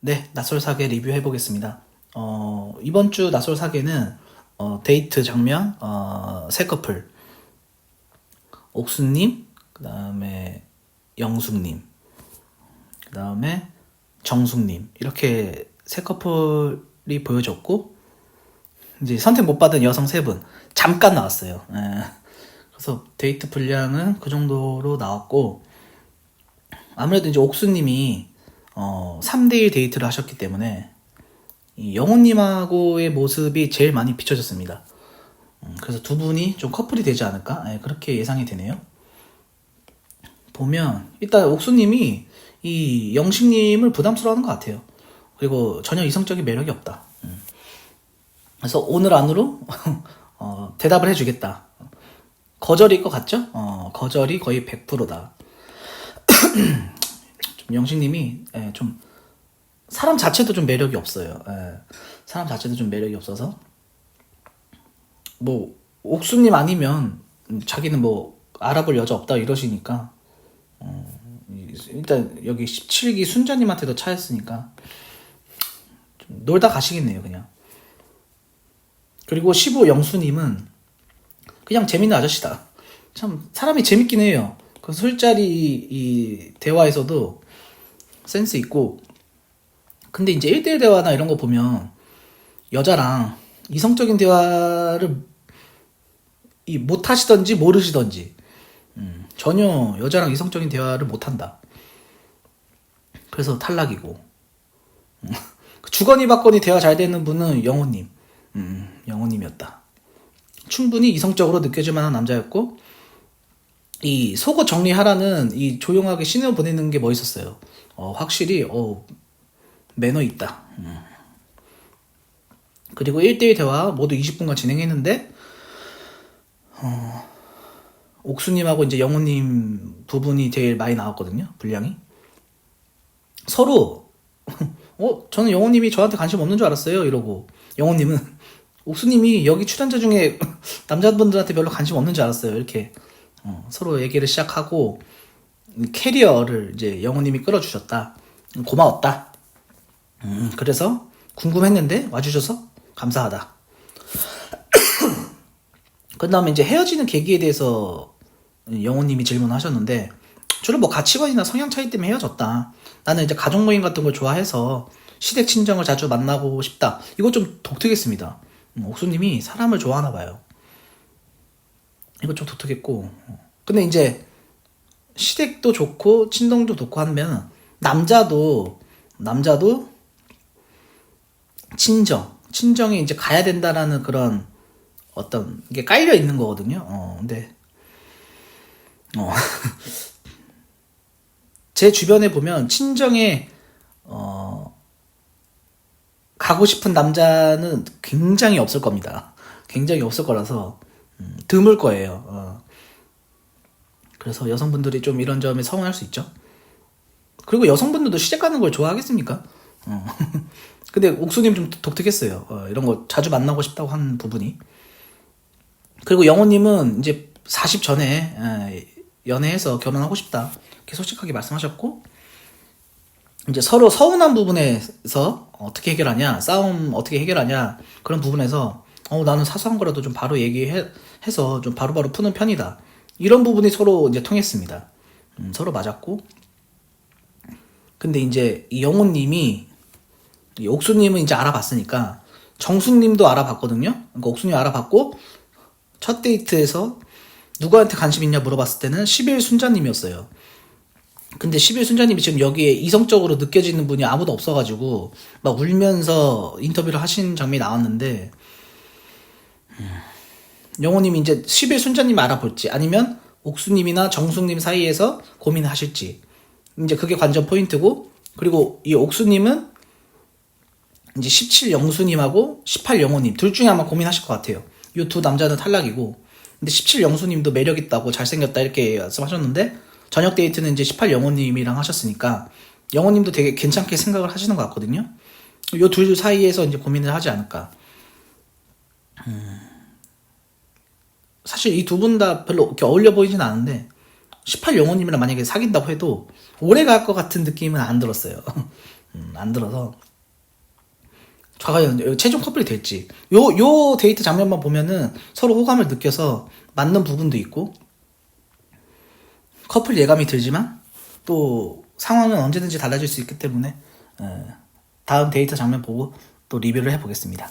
네, 낯설 사계 리뷰해 보겠습니다. 어, 이번 주 낯설 사계는 어, 데이트 장면 어, 세 커플 옥수님, 그 다음에 영숙님, 그 다음에 정숙님 이렇게 세 커플이 보여졌고 이제 선택 못 받은 여성 세 분 잠깐 나왔어요. 예. 그래서 데이트 분량은 그 정도로 나왔고 아무래도 이제 옥수님이 어, 3대1 데이트를 하셨기 때문에 이 영호님하고의 모습이 제일 많이 비춰졌습니다. 음, 그래서 두 분이 좀 커플이 되지 않을까? 예, 그렇게 예상이 되네요. 보면 일단 옥수님이 이 영식님을 부담스러워하는 것 같아요. 그리고 전혀 이성적인 매력이 없다. 음. 그래서 오늘 안으로 어, 대답을 해주겠다. 거절일 것 같죠? 어, 거절이 거의 100%다. 좀 영식님이 예, 좀 사람 자체도 좀 매력이 없어요. 예, 사람 자체도 좀 매력이 없어서. 뭐 옥수님 아니면 음, 자기는 뭐 알아볼 여자 없다 이러시니까 어, 이- 일단 여기 17기 순자님한테도 차였으니까 좀 놀다 가시겠네요 그냥. 그리고 15 영수님은 그냥 재밌는 아저씨다. 참 사람이 재밌긴 해요 그 술자리 이 대화에서도 센스 있고 근데 이제 1대1 대화나 이런 거 보면 여자랑 이성적인 대화를 이 못 하시던지 모르시던지 음, 전혀 여자랑 이성적인 대화를 못 한다. 그래서 탈락이고 음, 그 주거니 받거니 대화 잘 되는 분은 영호님 음, 영호님이었다. 충분히 이성적으로 느껴질 만한 남자였고 이 속옷 정리하라는 이 조용하게 신을 보내는 게 멋있었어요. 어, 확실히 어, 매너 있다. 음. 그리고 1대1 대화 모두 20분간 진행했는데 어, 옥수님하고 이제 영호님 부분이 제일 많이 나왔거든요. 분량이. 서로 어 저는 영호님이 저한테 관심 없는 줄 알았어요. 이러고 영호님은 옥수님이 여기 출연자 중에 남자분들한테 별로 관심 없는 줄 알았어요. 이렇게 어, 서로 얘기를 시작하고 캐리어를 이제 영호님이 끌어주셨다. 고마웠다. 음, 그래서 궁금했는데 와주셔서 감사하다. 그 다음에 이제 헤어지는 계기에 대해서 영호님이 질문하셨는데 주로 뭐 가치관이나 성향 차이 때문에 헤어졌다. 나는 이제 가족 모임 같은 걸 좋아해서 시댁 친정을 자주 만나고 싶다. 이거 좀 독특했습니다. 음, 옥수님이 사람을 좋아하나 봐요. 이거 좀 독특했고. 근데 이제 시댁도 좋고 친동도 좋고 하면 남자도 남자도 친정 친정에 이제 가야 된다라는 그런 어떤 게 깔려 있는 거거든요. 어, 근데 어, 제 주변에 보면 친정에 어, 가고 싶은 남자는 굉장히 없을 겁니다. 굉장히 없을 거라서 음, 드물 거예요. 어. 그래서 여성분들이 좀 이런 점에 서운할 수 있죠. 그리고 여성분들도 시댁 가는 걸 좋아하겠습니까? 어. 근데 옥수님 좀 독특했어요. 어, 이런 거 자주 만나고 싶다고 하는 부분이. 그리고 영호님은 이제 40 전에 에, 연애해서 결혼하고 싶다. 이렇게 솔직하게 말씀하셨고, 이제 서로 서운한 부분에서 어떻게 해결하냐, 싸움 어떻게 해결하냐, 그런 부분에서, 어, 나는 사소한 거라도 좀 바로 얘기해서 좀 바로 바로 푸는 편이다. 이런 부분이 서로 이제 통했습니다. 음, 서로 맞았고, 근데 이제 이 영호님이 이 옥수님은 이제 알아봤으니까 정숙님도 알아봤거든요. 그러니까 옥수님 알아봤고 첫 데이트에서 누구한테 관심 있냐 물어봤을 때는 11 순자님이었어요. 근데 11 순자님이 지금 여기에 이성적으로 느껴지는 분이 아무도 없어가지고 막 울면서 인터뷰를 하신 장면이 나왔는데 음, 영호님이 이제 11 순자님 알아볼지 아니면 옥수님이나 정숙님 사이에서 고민을 하실지 이제 그게 관전 포인트고 그리고 이 옥수님은 이제 17 영수님하고 18 영호님 둘 중에 아마 고민하실 것 같아요. 이 두 남자는 탈락이고 근데 17 영수님도 매력 있다고 잘생겼다 이렇게 말씀하셨는데 저녁 데이트는 이제 18 영호님이랑 하셨으니까 영호님도 되게 괜찮게 생각을 하시는 것 같거든요. 이 둘 사이에서 이제 고민을 하지 않을까. 음, 사실 이 두 분 다 별로 이렇게 어울려 보이진 않은데 18 영호님이랑 만약에 사귄다고 해도 오래 갈 것 같은 느낌은 안 들었어요. 음, 안 들어서 과연 최종 커플이 될지 요 요 데이트 장면만 보면은 서로 호감을 느껴서 맞는 부분도 있고 커플 예감이 들지만 또 상황은 언제든지 달라질 수 있기 때문에 에, 다음 데이트 장면 보고 또 리뷰를 해보겠습니다.